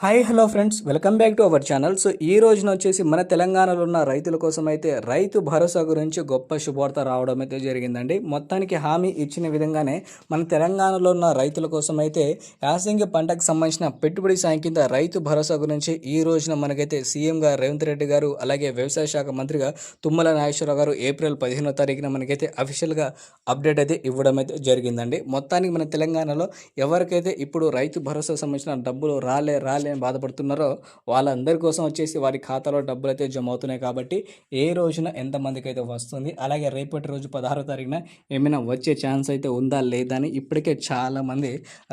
Hi hello friends. Welcome back to our channel. So ఈ రోజున వచ్చేసి మన తెలంగాణలో ఉన్న రైతుల కోసం అయితే రైతు భరోసా గురించి గొప్ప శుభార్త రావడం అయితే జరిగిందండి. మొత్తానికి హామీ ఇచ్చిన విధంగానే మన తెలంగాణలో ఉన్న రైతుల కోసం అయితే యాసంగి పంటకు సంబంధించిన పెట్టుబడి సాయం కింద రైతు భరోసా గురించి ఈ రోజున మనకైతే సీఎంగా రేవంత్ రెడ్డి గారు అలాగే వ్యవసాయ శాఖ మంత్రిగా తుమ్మల నాగేశ్వరరావు గారు ఏప్రిల్ పదిహేనో తారీఖున మనకైతే అఫీషియల్గా అప్డేట్ అయితే ఇవ్వడం అయితే జరిగిందండి. మొత్తానికి మన తెలంగాణలో ఎవరికైతే ఇప్పుడు రైతు భరోసా సంబంధించిన డబ్బులు రాలే రాలే ఏం బాధపడుతున్నారో వాళ్ళందరి కోసం వచ్చేసి వారి ఖాతాలో డబ్బులు అయితే జమ అవుతున్నాయి కాబట్టి ఏ రోజున ఎంతమందికి అయితే వస్తుంది అలాగే రేపటి రోజు పదహారో తారీఖున ఏమైనా వచ్చే ఛాన్స్ అయితే ఉందా లేదా అని ఇప్పటికే చాలామంది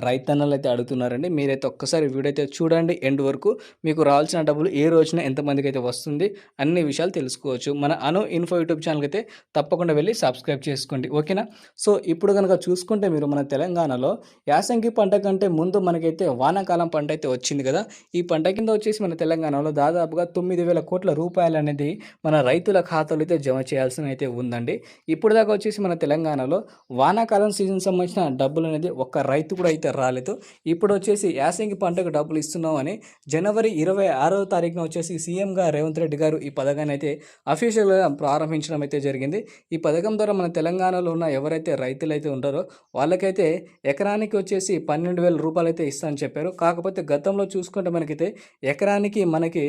రైతన్నలు అయితే అడుగుతున్నారండి. మీరైతే ఒక్కసారి వీడియో అయితే చూడండి. ఎండ్ వరకు మీకు రావాల్సిన డబ్బులు ఏ రోజున ఎంతమందికి అయితే వస్తుంది అన్ని విషయాలు తెలుసుకోవచ్చు. మన అను ఇన్ఫో యూట్యూబ్ ఛానల్కి అయితే తప్పకుండా వెళ్ళి సబ్స్క్రైబ్ చేసుకోండి. ఓకేనా? సో ఇప్పుడు కనుక చూసుకుంటే మీరు మన తెలంగాణలో యాసంగి పంట కంటే ముందు మనకైతే వానాకాలం పంట అయితే వచ్చింది కదా. ఈ పంట కింద వచ్చేసి మన తెలంగాణలో దాదాపుగా తొమ్మిది వేల కోట్ల రూపాయలు అనేది మన రైతుల ఖాతాలో అయితే జమ చేయాల్సిన అయితే ఉందండి. ఇప్పుడు దాకా వచ్చేసి మన తెలంగాణలో వానాకాలం సీజన్ సంబంధించిన డబ్బులు అనేది ఒక్క రైతు కూడా అయితే రాలేదు. ఇప్పుడు వచ్చేసి యాసంగి పంటకు డబ్బులు ఇస్తున్నామని జనవరి ఇరవై ఆరో తారీఖున వచ్చేసి సీఎంగా రేవంత్ రెడ్డి గారు ఈ పథకాన్ని అయితే అఫీషియల్గా ప్రారంభించడం అయితే జరిగింది. ఈ పథకం ద్వారా మన తెలంగాణలో ఉన్న ఎవరైతే రైతులు అయితే ఉంటారో వాళ్ళకైతే ఎకరానికి వచ్చేసి పన్నెండు వేల రూపాయలు అయితే ఇస్తామని చెప్పారు. కాకపోతే గతంలో చూసుకుంటే మనకైతే ఎకరానికి మనకి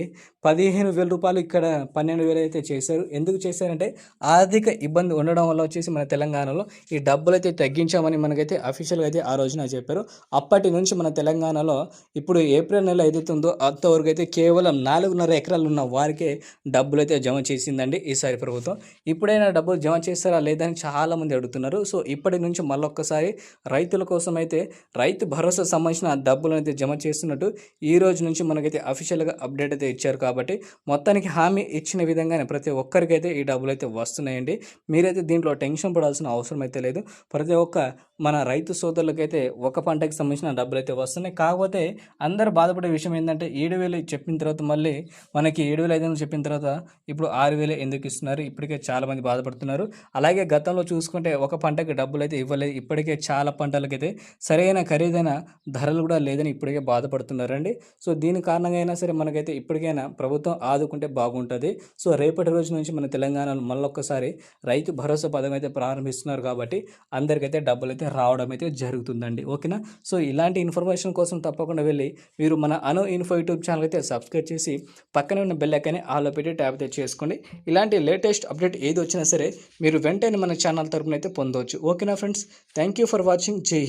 పదిహేను వేల రూపాయలు ఇక్కడ పన్నెండు వేలు అయితే చేశారు. ఎందుకు చేశారంటే ఆర్థిక ఇబ్బంది ఉండడం వల్ల వచ్చేసి మన తెలంగాణలో ఈ డబ్బులు అయితే తగ్గించామని మనకైతే అఫీషియల్గా అయితే ఆ రోజున చెప్పారు. అప్పటి నుంచి మన తెలంగాణలో ఇప్పుడు ఏప్రిల్ నెల ఏదైతుందో అంతవరకు అయితే కేవలం నాలుగున్నర ఎకరాలు ఉన్న వారికే డబ్బులు అయితే జమ చేసిందండి ఈసారి ప్రభుత్వం. ఇప్పుడైనా డబ్బులు జమ చేస్తారా లేదని చాలామంది అడుగుతున్నారు. సో ఇప్పటి నుంచి మళ్ళొక్కసారి రైతుల కోసం అయితే రైతు భరోసా సంబంధించిన డబ్బులను అయితే జమ చేస్తున్నట్టు ఈ ఈ రోజు నుంచి మనకైతే అఫీషియల్గా అప్డేట్ అయితే ఇచ్చారు కాబట్టి మొత్తానికి హామీ ఇచ్చిన విధంగానే ప్రతి ఒక్కరికైతే ఈ డబ్బులు అయితే వస్తున్నాయండి. మీరైతే దీంట్లో టెన్షన్ పడాల్సిన అవసరం అయితే లేదు. ప్రతి ఒక్క మన రైతు సోదరులకైతే ఒక పంటకి సంబంధించిన డబ్బులు అయితే వస్తున్నాయి. కాకపోతే అందరు బాధపడే విషయం ఏంటంటే ఏడు వేలు చెప్పిన తర్వాత మళ్ళీ మనకి ఏడు వేలు ఐదు వందలు చెప్పిన తర్వాత ఇప్పుడు ఆరు వేలు ఎందుకు ఇస్తున్నారు? ఇప్పటికే చాలామంది బాధపడుతున్నారు. అలాగే గతంలో చూసుకుంటే ఒక పంటకి డబ్బులు అయితే ఇవ్వలేదు. ఇప్పటికే చాలా పంటలకైతే సరైన ఖరీదైన ధరలు కూడా లేదని ఇప్పటికే బాధపడుతున్నారండి. సో దీని కారణంగా అయినా సరే మనకైతే ఇప్పటికైనా ప్రభుత్వం ఆదుకుంటే బాగుంటుంది. సో రేపటి రోజు నుంచి మన తెలంగాణలో మళ్ళొక్కసారి రైతు భరోసా పథకం అయితే ప్రారంభిస్తున్నారు కాబట్టి అందరికైతే డబ్బులు అయితే రావడం అయితే జరుగుతుందండి. ఓకేనా? సో ఇలాంటి ఇన్ఫర్మేషన్ కోసం తప్పకుండా వెళ్ళి మీరు మన అను ఇన్ఫో యూట్యూబ్ ఛానల్ అయితే సబ్స్క్రైబ్ చేసి పక్కనే ఉన్న బెల్ ఐకాన్ని ఆలో పెట్టి ట్యాప్ అయితే చేసుకోండి. ఇలాంటి లేటెస్ట్ అప్డేట్ ఏది వచ్చినా సరే మీరు వెంటనే మన ఛానల్ తరపున అయితే పొందవచ్చు ఓకేనా friends? Thank you for watching. జై